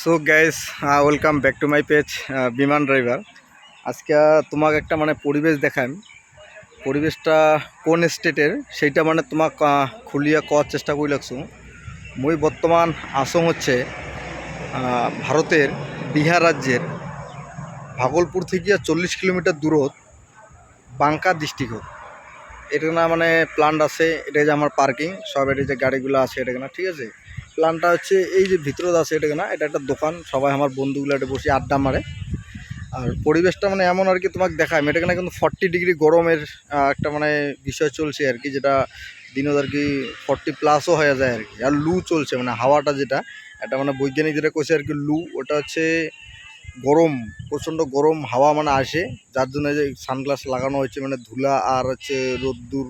So guys welcome back to my page Biman driver আজকে তোমাকে একটা মানে পরিবেশ দেখাম পরিবেশটা কোন স্টেটের? সেইটা মানে তোমাক খুলিয়া কওয়ার চেষ্টা করে লাগছো মই বর্তমান আসম হচ্ছে ভারতের বিহার রাজ্যের ভাগলপুর থেকে চল্লিশ কিলোমিটার দূরত বাঙ্কা ডিস্ট্রিক্ট। এটা না মানে প্লান্ট আছে, এটা যে আমার পার্কিং সব এটা যে গাড়িগুলো আছে, এটা না, ঠিক আছে? প্ল্যানটা হচ্ছে এই যে ভিতরে আছে এটা না, এটা একটা দোকান, সবাই আমার বন্ধুগুলো এটা বসে আড্ডা মারে। আর পরিবেশটা মানে এমন আর কি তোমাকে দেখায় এটা এখানে কিন্তু ফর্টি ডিগ্রি গরমের একটা মানে বিষয় চলছে আর কি, যেটা দিনত আর কি ফর্টি প্লাসও হয়ে যায় আর কি। আর লু চলছে মানে হাওয়াটা যেটা, এটা মানে বৈজ্ঞানিক যেটা কইছে আর কি লু, ওটা হচ্ছে গরম, প্রচণ্ড গরম, হাওয়া মানে আসে, যার জন্য যে সানগ্লাস লাগানো হয়েছে মানে ধুলা আর হচ্ছে রোদ্দুর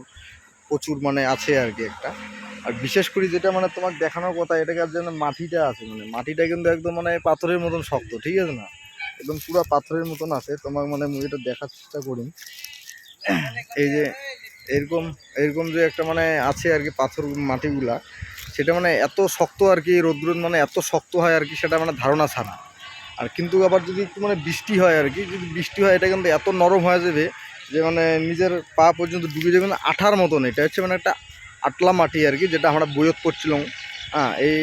প্রচুর মানে আছে আর কি একটা। আর বিশেষ করে যেটা মানে তোমাকে দেখানোর কথা এটাকে যেন মাটিটা আছে? মানে মাটিটা কিন্তু একদম মানে পাথরের মতন শক্ত, ঠিক আছে না? একদম পুরো পাথরের মতন আছে। তোমার মানে মুভিটা দেখার চেষ্টা করি। এই যে এরকম এরকম যে একটা মানে আছে আর কি পাথর মাটিগুলা, সেটা মানে এত শক্ত আর কি রৌদ্র মানে এত শক্ত হয় আর কি, সেটা মানে ধারণা ছাড়া। আর কিন্তু আবার যদি একটু মানে বৃষ্টি হয় আর কি, যদি বৃষ্টি হয়, এটা কিন্তু এত নরম হয়ে যাবে যে মানে নিজের পা পর্যন্ত ডুবে যাবে না, আঠার মতন এটা হচ্ছে মানে একটা আটলা মাটি আর কি, যেটা আমরা বইয়ত করছিলাম। হ্যাঁ এই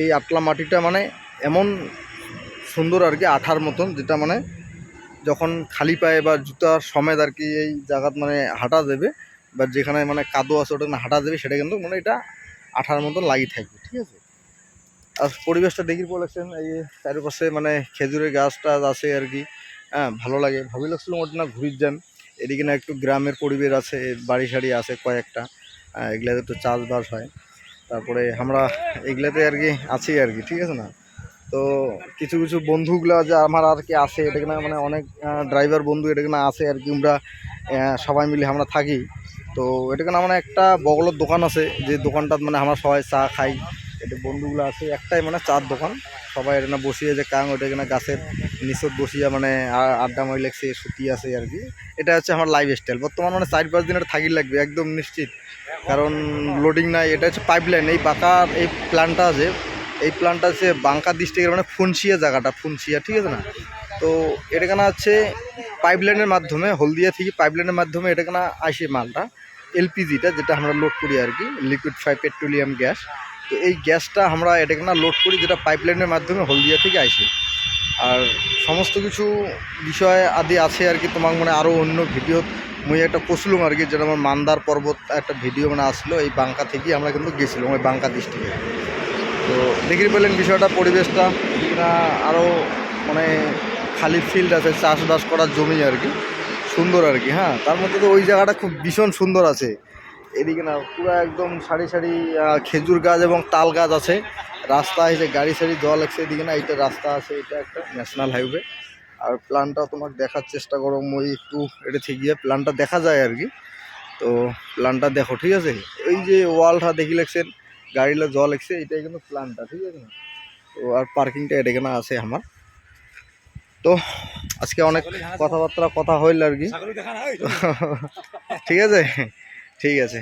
এই আটলা মাটিটা মানে এমন সুন্দর আর কি, আঠার মতন, যেটা মানে যখন খালি পায়ে বা জুতার সমেত আর কি এই জায়গাত মানে হাঁটা দেবে, বা যেখানে মানে কাদো আছে ওটা হাঁটা দেবে, সেটা কিন্তু মানে এটা আঠার মতন লাগি থাকবে, ঠিক আছে? আর পরিবেশটা দেখি বলেছেন এই চারিপাশে মানে খেজুরের গাছ টাছ আছে আর কি হ্যাঁ ভালো লাগে। ভাবি লাগছিল ওটা না ঘুরির যান। এদিকে না একটু গ্রামের পরিবেশ আছে বাড়ি সাড়ি আছে কয়েকটা। এগুলাতে একটু চাষবাস হয়। তারপরে আমরা এগুলাতে আর কি আছি আর কি, ঠিক আছে না? তো কিছু কিছু বন্ধুগুলো যে আমার আর কি আছে এটা না মানে অনেক ড্রাইভার বন্ধু এটা না আছে আর কি, আমরা সবাই মিলে আমরা থাকি। তো এটা না মানে একটা বগলের দোকান আছে, যে দোকানটা মানে আমরা সবাই চা খাই। এটা বন্ধুগুলো আছে, একটাই মানে চার দোকান। সবাই এটা না বসিয়ে যে কাং ওটা কিনা গাছের নিচত বসিয়া মানে আড্ডা মারি লাগছে সুতি আছে আর কি। এটা হচ্ছে আমার লাইফ স্টাইল বর্তমান মানে চার পাঁচ দিন দিনের থাকি লাগবে, একদম নিশ্চিত। কারণ লোডিং নাই, এটা হচ্ছে পাইপ লাইন এই বাঁকার এই প্ল্যানটা আছে এই প্ল্যানটা হচ্ছে বাঙ্কা ডিস্ট্রিক্টের মানে ফুনসিয়া জায়গাটা, ফুনসিয়া, ঠিক আছে না? তো এটা কেনা হচ্ছে পাইপ লাইনের মাধ্যমে, হলদিয়া থেকে পাইপ লাইনের মাধ্যমে এটা কেনা আসে মালটা, এলপিজিটা, যেটা আমরা লোড করি আর কি লিকুইড ফাই পেট্রোলিয়াম গ্যাস তো এই গ্যাসটা আমরা এটা কেনা লোড করি, যেটা পাইপ লাইনের মাধ্যমে হলদিয়া থেকে আসে। আর সমস্ত কিছু বিষয় আদি আছে আর কি তোমার মানে আরও অন্য ভিডিও মুই একটা করছিলাম আর কি, যেটা আমার মান্দার পর্বত একটা ভিডিও মানে আসলো, এই বাঙ্কা থেকে আমরা কিন্তু গেছিলাম, ওই বাঙ্কা ডিস্ট্রিক্টে তো দেখি পেলেন বিষয়টা, পরিবেশটা আরও মানে খালি ফিল্ড আছে, চাষবাস করার জমি আর কি, সুন্দর আর কি হ্যাঁ। তার মধ্যে তো ওই জায়গাটা খুব ভীষণ সুন্দর আছে। এদিকে না পুরো একদম সারি সারি খেজুর গাছ এবং তাল গাছ আছে। রাস্তা আছে গাড়ি সারি জল লাগছে এদিকে না এইটা রাস্তা আছে এটা একটা ন্যাশনাল হাইওয়ে আর প্ল্যানটা তোমার দেখার চেষ্টা করো মই একটু এটা ঠিক গিয়ে প্ল্যানটা দেখা যায় আর কি। তো প্ল্যানটা দেখো ঠিক আছে? এই যে ওয়ালটা দেখি লাগছেন গাড়িলা জল লাগছে এটাই কিন্তু প্ল্যানটা ঠিক আছে? না তো আর পার্কিংটা এটা এখানে আছে আমার। তো আজকে অনেক কথাবার্তা কথা হইল আর কি। ঠিক আছে? ঠিক আছে।